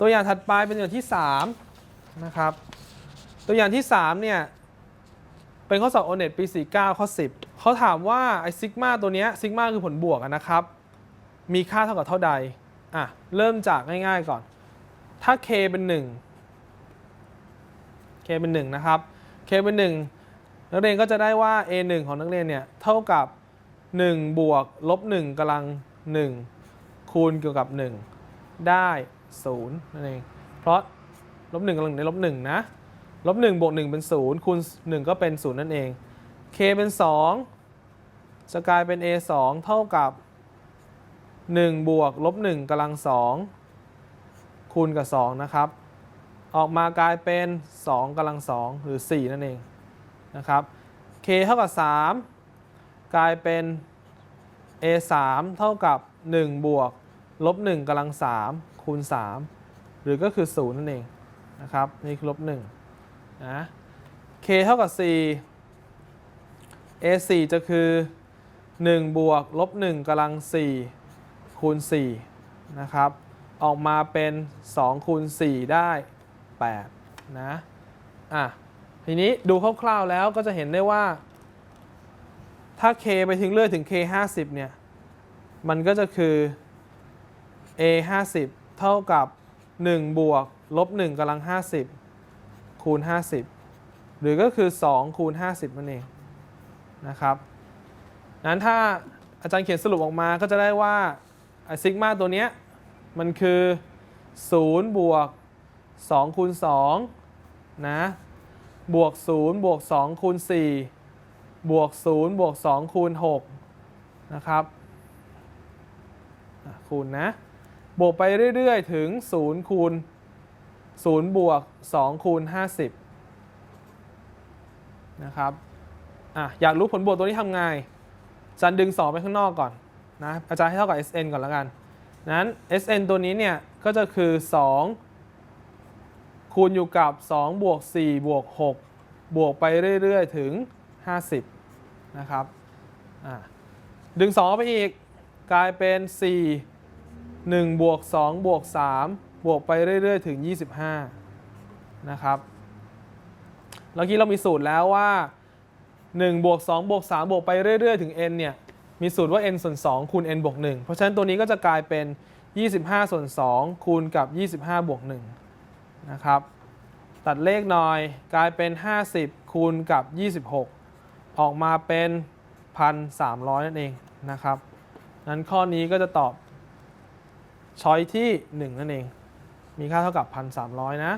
ตัวอย่างถัดไปเป็นตัวอย่างที่3นะครับตัวอย่างที่ 3 เนี่ย เป็นข้อสอบโอเน็ตปี 49 ข้อ 10 เขาถามว่าไอซิกมาตัวเนี้ยซิกมาคือผลบวกนะครับ มีค่าเท่ากับเท่าใด อะ เริ่มจากง่ายๆก่อน ถ้า k เป็น 1 k เป็น 1 นะครับ k เป็น 1 นักเรียนก็จะได้ว่า a 1ของนักเรียนเนี่ย เท่ากับ 1 บวกลบ1กำลัง 1 คูณเกี่ยวกับ 1 ได้ 0นั่นเอง เพราะลบ1กำลังในลบ1นะลบ1บวก1เป็น 0 คูณ 1 ก็เป็น 0 นั่นเอง k เป็น 2 จะกลายเป็น a 2เท่ากับ 1 บวกลบ1กำลัง 2 คูณกับ 2 นะครับ ออกมากลายเป็น 2กำลัง 2 หรือ 4 นั่นเองนะครับ k เท่ากับ 3 กลายเป็น a 3เท่ากับ 1 บวกลบ1กำลัง 3 คูณ 3 หรือก็คือ 0 นั่นเองนะครับนี่คือลบ1นะ k เท่ากับ 4 a 4จะคือ 1 บวกลบ1กำลัง 4 คูณ 4 นะครับ ออกมาเป็น 2 คูณ 4 ได้ 8 นะ อะ ทีนี้ดูคร่าวๆแล้วก็จะเห็นได้ว่า ถ้า k ไปถึงเรื่อยถึง k 50 เนี่ย มันก็จะคือ a 50 เท่ากับ 1 บวกลบ1กำลัง 50 คูณ 50 หรือก็คือ 2 คูณ 50นั่นเองนะครับนั้นถ้าอาจารย์เขียนสรุปออกมาก็จะได้ว่าซิกมาตัวเนี้ยมันคือ 0 บวก 2 คูณ 2 นะ บวก 0 บวก 2 คูณ 4 บวก 0 บวก 2 คูณ 6 นะครับคูณนะ บวกไปเรื่อยๆ ถึง 0 คูณ 0 บวก 2 คูณ 50 นะครับอะอยากรู้ผลบวกตัวนี้ทำไงจารย์ดึง 2 ไปข้างนอกก่อนนะอาจารย์ให้เท่ากับ SN ก่อนแล้วกัน นั้น SN ตัวนี้เนี่ย ก็จะคือ 2 คูณอยู่กับ 2 บวก 4 บวก 6 บวกไปเรื่อยๆ ถึง 50 นะครับดึง 2 ไปอีกกลายเป็น 4 1บวก2บวก3บวกไปเรื่อย ๆ ถึง 25 นะครับเมื่อกี้เรามีสูตรแล้วว่า1บวก2บวก3บวกไปเรื่อย ๆ ถึง n เนี่ยมีสูตรว่า n ส่วน 2 คูณ n บวก 1 เพราะฉะนั้นตัวนี้ก็จะกลายเป็น 25 ส่วน 2 คูณกับ 25 บวก 1 นะครับ ตัดเลขหน่อยกลายเป็น 50 คูณกับ 26 ออกมาเป็น 1,300 นั่นเองนะครับนั้นข้อนี้ก็จะตอบ ช้อยที่ 1 นั่นเอง มีค่าเท่ากับ 1,300 นะ